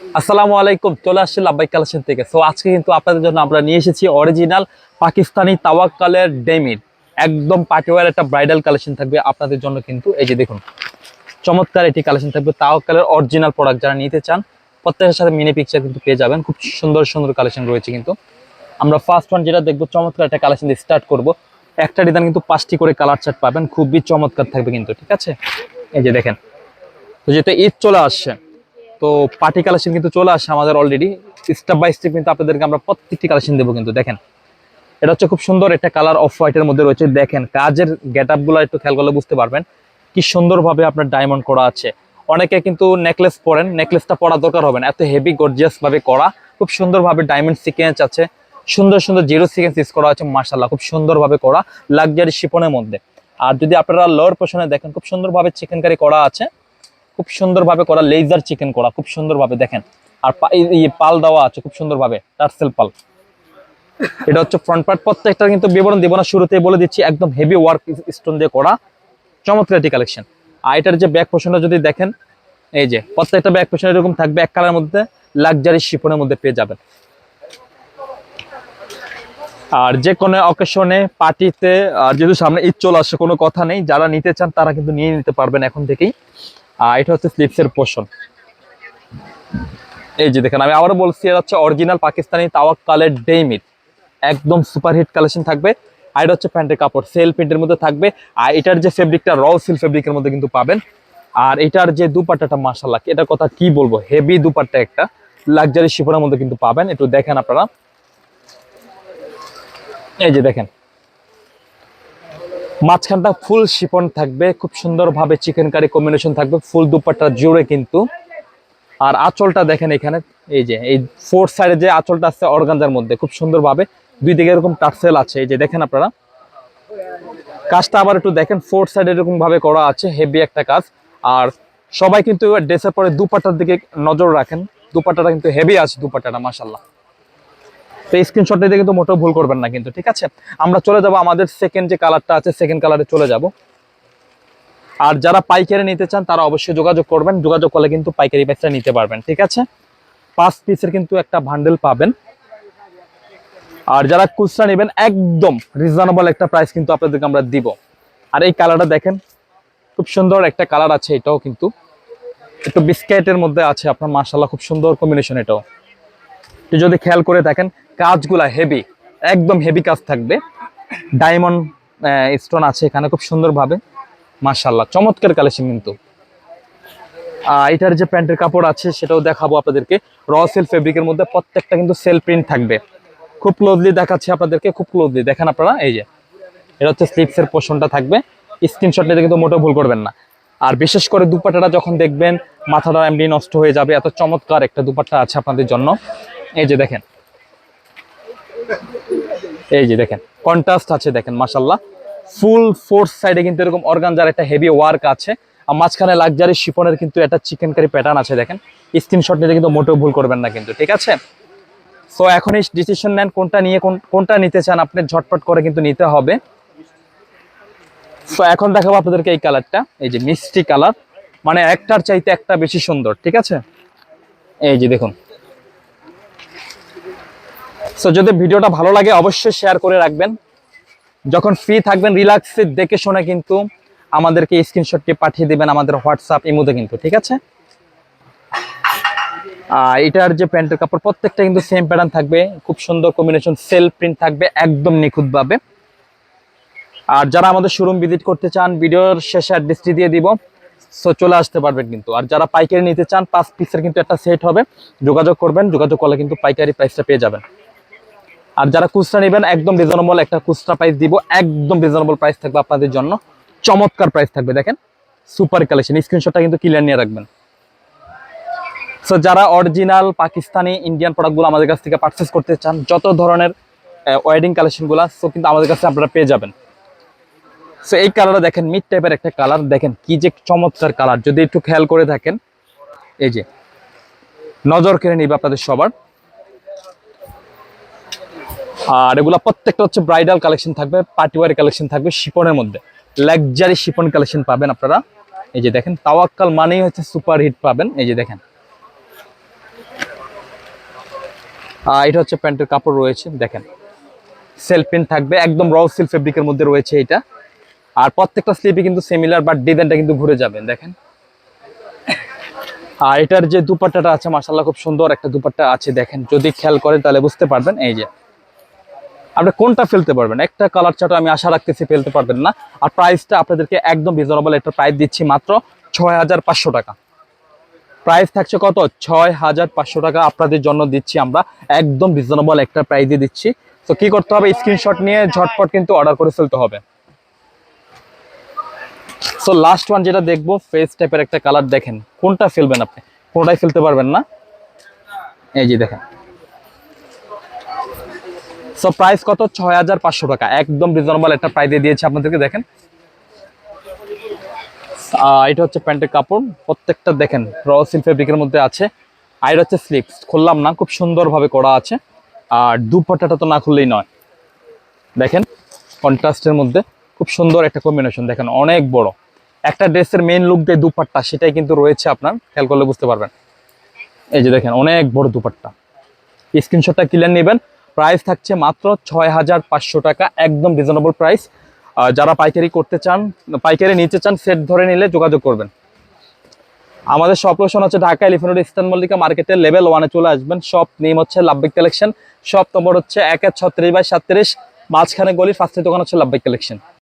আসসালামু আলাইকুম, চলে আসছি লাব্বাই কালেকশন থেকে। সো আজকে কিন্তু আপনাদের জন্য আমরা নিয়ে এসেছি অরিজিনাল পাকিস্তানি তাওয়াক্কালের ডেমির, একদম পার্টিওয়ার একটা ব্রাইডাল কালেকশন থাকবে আপনাদের জন্য কিন্তু। এই যে দেখুন, চমৎকার এটি কালেকশন থাকবে তাওয়াক্কালের অরিজিনাল প্রোডাক্ট যারা নিতে চান, প্রত্যেকের সাথে মিনি পিকচার কিন্তু পেয়ে যাবেন। খুব সুন্দর সুন্দর কালেকশন রয়েছে কিন্তু। আমরা ফার্স্ট ওয়ান যেটা দেখব, চমৎকার একটা কালেকশন দিয়ে স্টার্ট করব। একটা ডিজাইন কিন্তু পাঁচটি করে কালার চার্ট পাবেন। খুবই চমৎকার থাকবে কিন্তু, ঠিক আছে? এই যে দেখেন, তো যেহেতু ঈদ চলে আসছে তো পার্টি কালেকশন কিন্তু চলে আসছে আমাদের অলরেডি স্টেপ বাই স্টেপ কিন্তু আপনাদেরকে আমরা প্রত্যেকটি কালেকশন দেবো কিন্তু, দেখেন। এটা হচ্ছে খুব সুন্দর একটা কালার অফ হোয়াইটের মধ্যে রয়েছে, দেখেন। কাজের গেট আপগুলো একটু খেয়াল করলে বুঝতে পারবেন কি সুন্দরভাবে আপনার ডায়মন্ড করা আছে। অনেকে কিন্তু নেকলেস পরেন নেকলেসটা পরা দরকার হবে না, এত হেভি গর্জিয়াস ভাবে করা। খুব সুন্দরভাবে ডায়মন্ড সিকেন্স আছে, সুন্দর সুন্দর জিরো সিকেন্স ইউজ করা আছে মার্শাল্লাহ খুব সুন্দরভাবে করা লাক্সারি শিপনের মধ্যে। আর যদি আপনারা লোয়ার পোর্শনে দেখেন, খুব সুন্দরভাবে চিকেন কারি করা আছে। খুব সুন্দরভাবে করা লেজার চিকেন করা, খুব সুন্দরভাবে দেখেন। আর পাল দেওয়া আছে, খুব সুন্দরভাবে টার্সেল পাল। এটা হচ্ছে ফ্রন্ট পার্ট প্রত্যেকটা কিন্তু বিবরণ দেবো না, শুরুতেই বলে দিচ্ছি, একদম হেভি ওয়ার্ক স্টোন দিয়ে করা। চমৎকার একটি কালেকশন আর এটার যে ব্যাক পোর্শনটা যদি দেখেন, এই যে, প্রত্যেকটা ব্যাক পোর্শন এরকম থাকবে, এক কালার মধ্যে লাক্সারি শিপনের মধ্যে পেয়ে যাবেন। আর যে কোনো অকেশনে পার্টিতে আর যেহেতু সামনে ঈদ চলে আসছে কোনো কথা নেই, যারা নিতে চান, তারা কিন্তু নিয়ে নিতে পারবেন এখন থেকেই। আর এটা হচ্ছে স্লিপসের পোর্শন এই যে দেখেন, আমি আবারও বলছি, এটা হচ্ছে অরিজিনাল পাকিস্তানি তাওয়াক্কালের ডেমিট একদম সুপারহিট কালেকশন থাকবে। আর এটা হচ্ছে প্যান্টের কাপড় সেল প্রিন্টের মধ্যে থাকবে। আর এটার যে ফেব্রিকটা র সিল ফেব্রিকের মধ্যে কিন্তু পাবেন। আর এটার যে দুপাট্টাটা মাসাল্লাহ এটার কথা কি বলব? হেভি দুপাট্টা একটা লাক্সারি শিফনের মধ্যে কিন্তু পাবেন। একটু দেখেন আপনারা। এই যে দেখেন মাঝখানটা ফুল শিপন থাকবে, খুব সুন্দরভাবে চিকেন কারি কম্বিনেশন থাকবে, ফুল দুপাট্টা জুড়ে কিন্তু। আর আঁচলটা দেখেন এখানে, এই যে, এই ফোর সাইডে যে আঁচলটা আছে অর্গানজার মধ্যে, খুব সুন্দরভাবে দুই দিকে এরকম টার্সেল আছে, এই যে দেখেন আপনারা। কাজটা আবার একটু দেখেন ফোর সাইডে এরকম ভাবে করা আছে হেভি একটা কাজ। আর সবাই কিন্তু ড্রেসের পরে দুপাটার দিকে নজর রাখেন দুপাটাটা কিন্তু হেভি আছে দুপাটাটা মাসাল্লাহ তো স্ক্রিনশট দিয়ে কিন্তু মোটেও ভুল করবেন না কিন্তু, ঠিক আছে? আমরা চলে যাব, আমাদের সেকেন্ড যে কালারটা আছে সেকেন্ড কালারে চলে যাব। আর যারা পাইকারি নিতে চান, তারা অবশ্যই যোগাযোগ করবেন। যোগাযোগ করলে কিন্তু পাইকারি প্রাইসটা নিতে পারবেন, ঠিক আছে? পাঁচ পিসের কিন্তু একটা ভান্ডেল পাবেন। আর যারা কুচরা নেবেন, একদম রিজনেবল একটা প্রাইস কিন্তু আপনাদেরকে আমরা দিব। আর এই কালারটা দেখেন, খুব সুন্দর একটা কালার আছে এটাও কিন্তু। একটু বিস্কেটের মধ্যে আছে, আপনার মার্শাল্লাহ খুব সুন্দর কম্বিনেশন এটাও। যদি খেয়াল করে দেখেন, কাজগুলা হেভি একদম হেভি কাজ থাকবে। ডায়মন্ড স্টোন আছে এখানে খুব সুন্দরভাবে মার্শাল্লাহ চমৎকার কালেকশন কিন্তু। এটার যে প্যান্টের কাপড় আছে, সেটাও দেখাবো আপনাদেরকে। র সেল ফেব্রিকের মধ্যে প্রত্যেকটা কিন্তু সেল প্রিন্ট থাকবে। খুব ক্লোজলি দেখাচ্ছি আপনাদেরকে, খুব ক্লোজলি দেখেন আপনারা, এই যে, এটা হচ্ছে স্লিপসের পোর্শনটা থাকবে। স্ক্রিনশট নিতে কিন্তু মোটেও ভুল করবেন না। আর বিশেষ করে দুপাট্টাটা যখন দেখবেন, মাথাটা এমনি নষ্ট হয়ে যাবে, এত চমৎকার একটা দুপাট্টা আছে আপনাদের জন্য। এই যে দেখেন। এই যে দেখেন কন্ট্রাস্ট আছে দেখেন মাসাল্লাহ ফুল ফোর্স সাইডে কিন্তু এরকম অর্গানজার একটা হেভি ওয়ার্ক আছে, আর মাঝখানে লাক্সারি শিপনের কিন্তু একটা চিকেন কারি প্যাটার্ন আছে দেখেন। স্ক্রিনশট নিতে কিন্তু মোটেও ভুল করবেন না কিন্তু, ঠিক আছে? সো এখনই ডিসিশন নেন কোনটা নিয়ে, কোন- কোনটা নিতে চান আপনি, ঝটপট করে কিন্তু নিতে হবে। সো এখন দেখাবো আপনাদেরকে এই কালারটা এই যে মিষ্টি কালার মানে একটার চাইতে একটা বেশি সুন্দর, ঠিক আছে? এই যে দেখুন। সো যদি ভিডিওটা ভালো লাগে, অবশ্যই শেয়ার করে রাখবেন। যখন ফ্রি থাকবেন রিল্যাক্সে দেখে শুনে কিন্তু আমাদেরকে স্ক্রিনশটটি পাঠিয়ে দিবেন আমাদের হোয়াটসঅ্যাপ ইমোতে কিন্তু, ঠিক আছে? এটার যে প্যান্টের কাপড়, প্রত্যেকটা কিন্তু সেম প্যাটার্ন থাকবে। খুব সুন্দর কম্বিনেশন সেল প্রিন্ট থাকবে, একদম নিখুঁতভাবে। আর যারা আমাদের শোরুম ভিজিট করতে চান, ভিডিওর শেষে অ্যাড্রেসটি দিয়ে দিব। সো চলে আসতে পারবেন কিন্তু। আর যারা পাইকারি নিতে চান, পাঁচ পিসের কিন্তু একটা সেট হবে। যোগাযোগ করবেন, যোগাযোগ করলে কিন্তু পাইকারি প্রাইসটা পেয়ে যাবেন। আর যারা খুচরা নেবেন, একদম রিজনেবল একটা খুচরা প্রাইস দিব, একদম রিজনেবল প্রাইস থাকবে আপনাদের জন্য। চমৎকার প্রাইস থাকবে, দেখেন। সুপার কালেকশন স্ক্রিনশটটা কিন্তু ক্লিয়ার নিয়ে রাখবেন। সো যারা অরিজিনাল পাকিস্তানি ইন্ডিয়ান প্রোডাক্টগুলো আমাদের কাছ থেকে পারচেস করতে চান, যত ধরনের ওয়েডিং কালেকশনগুলো সো কিন্তু আমাদের কাছে আপনারা পেয়ে যাবেন। সো এই কালারটা দেখেন মিড টাইপের একটা কালার দেখেন, কি যে চমৎকার কালার যদি একটু খেয়াল করে থাকেন, এই যে, নজর কেড়ে নিবে আপনাদের সবার। আর এগুলো প্রত্যেকটা হচ্ছে ব্রাইডাল কালেকশন থাকবে পার্টিওয়ার কালেকশন থাকবে শিপনের মধ্যে। লাক্সারি শিপন কালেকশন পাবেন আপনারা। এই যে দেখেন, তাওয়াক্কাল মানেই হচ্ছে সুপার হিট পাবেন। এই যে দেখেন। এটা হচ্ছে প্যান্টের কাপড় রয়েছে, দেখেন। সেলফ প্রিন্ট থাকবে, একদম র সিল ফেব্রিকের মধ্যে রয়েছে এটা। আর প্রত্যেকটা স্লিপে কিন্তু সিমিলার বাট ডিজাইনটা কিন্তু ঘুরে যাবেন দেখেন। আর এটার যে দুপাট্টাটা আছে মাসাল্লাহ খুব সুন্দর একটা দুপাট্টা আছে, দেখেন। যদি খেয়াল করেন তাহলে বুঝতে পারবেন। এই যে আপনি কোনটা ফেলতে পারবেন? একটা কালার চার্ট আমি আশা রাখতেছি ফেলতে পারবেন না। আর প্রাইসটা আপনাদেরকে একদম রিজনেবল একটা প্রাইস দিচ্ছি মাত্র ছয় হাজার পাঁচশো টাকা। প্রাইস থাকছে কত? ছয় হাজার পাঁচশো টাকা আপনাদের জন্য দিচ্ছি আমরা। একদম রিজনেবল একটা প্রাইসে দিচ্ছি। তো কি করতে হবে? স্ক্রিনশট নিয়ে ঝটপট কিন্তু অর্ডার করে ফেলতে হবে। সো লাস্ট ওয়ান যেটা দেখব ফেস টাইপের একটা কালার দেখেন। কোনটা ফেলবেন আপনি? কোনটাই ফেলতে পারবেন না? এই যে দেখেন। সো প্রাইস কত? ছয় হাজার পাঁচশো টাকা। একদম রিজনেবল একটা প্রাইসে দিয়েছে আপনাদেরকে, দেখেন। এটা হচ্ছে প্যান্টের কাপড়। প্রত্যেকটা দেখেন র সিল ফেব্রিকের মধ্যে আছে। আর হচ্ছে স্লিপস খুললাম না, খুব সুন্দরভাবে করা আছে। আর দুপাট্টাটা তো না খুললেই নয়। দেখেন কন্ট্রাস্টের মধ্যে খুব সুন্দর একটা কম্বিনেশন দেখেন, অনেক বড়। একটা ড্রেসের মেইন লুক দিয়ে দুপাট্টা, সেটাই কিন্তু রয়েছে আপনার, খেয়াল করলে বুঝতে পারবেন। এই যে দেখেন, অনেক বড় দুপাট্টা। স্ক্রিনশটটা ক্লিয়ার নেবেন। প্রাইস থাকছে মাত্র ছয় হাজার পাঁচশো টাকা, একদম রিজনেবল প্রাইস যারা পাইকারি করতে চান, পাইকারি নিতে চান সেট ধরে নিলে যোগাযোগ করবেন। আমাদের সব লোকেশন হচ্ছে ঢাকা, এলিফেন্ট ইস্টার্ন মল্লিকা মার্কেটের লেভেল ওয়ানে চলে আসবেন। সব নেম হচ্ছে লাভবিক কালেকশন সব নম্বর হচ্ছে এক এক ছত্রিশ বাই সাতত্রিশ। মাঝখানে গলি ফার্স্টের দোকান হচ্ছে লাভবিক কালেকশন